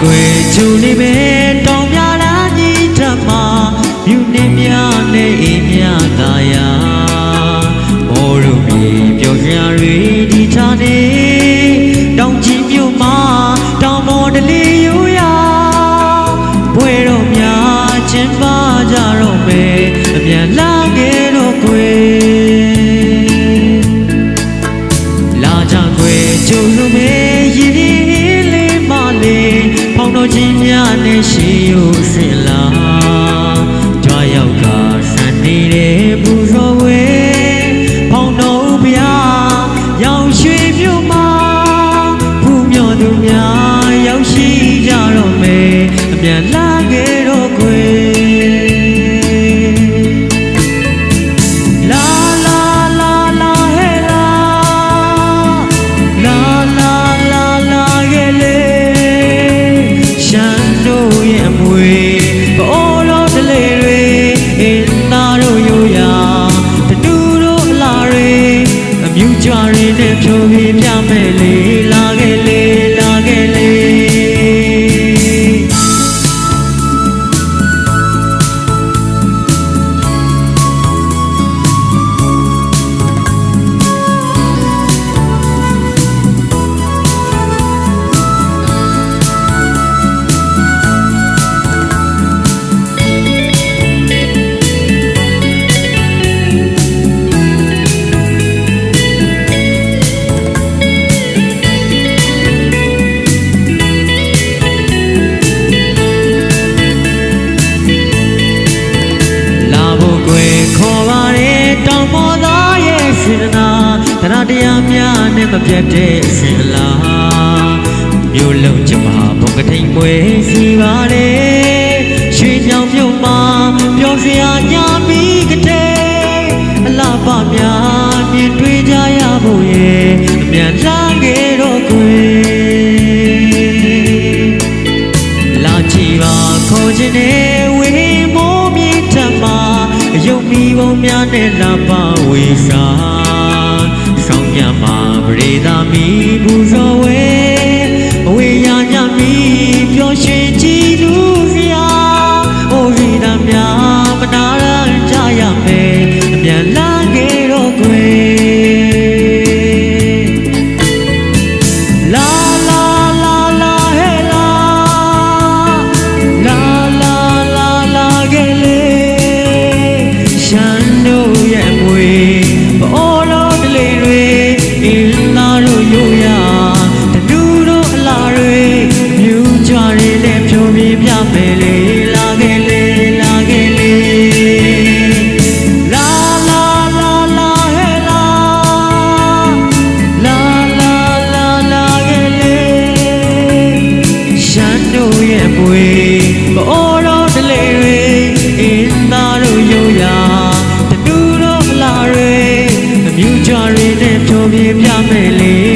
ကွယ်ချူနေပဲတောင်များလားကြီးထမမြူနေများနဲ့အိမ်များ ဖောင်း နဲ့ဖြိုးပြ နဲ့မပြတ်တဲ့ရှင်လာမြို့လုံးချမဘုံကထိန်မွေစီပါတယ်ရွှေညောင်မြို့မှာပျော်စရာညာမီကတဲ့အလားပါများမြင်တွေ့ကြရဖို့ရဲ့အမြန်လာခဲ့တော့ကွယ်လာကြည့်ပါခေါ်ခြင်းနဲ့ဝေမိုးမြေထက်မှာအယုံမီပုံများနဲ့လာပါဝေစာဆောင်မြမှာပ ရိသာမီပူဇော်ဝဲ မြမဲ့လေ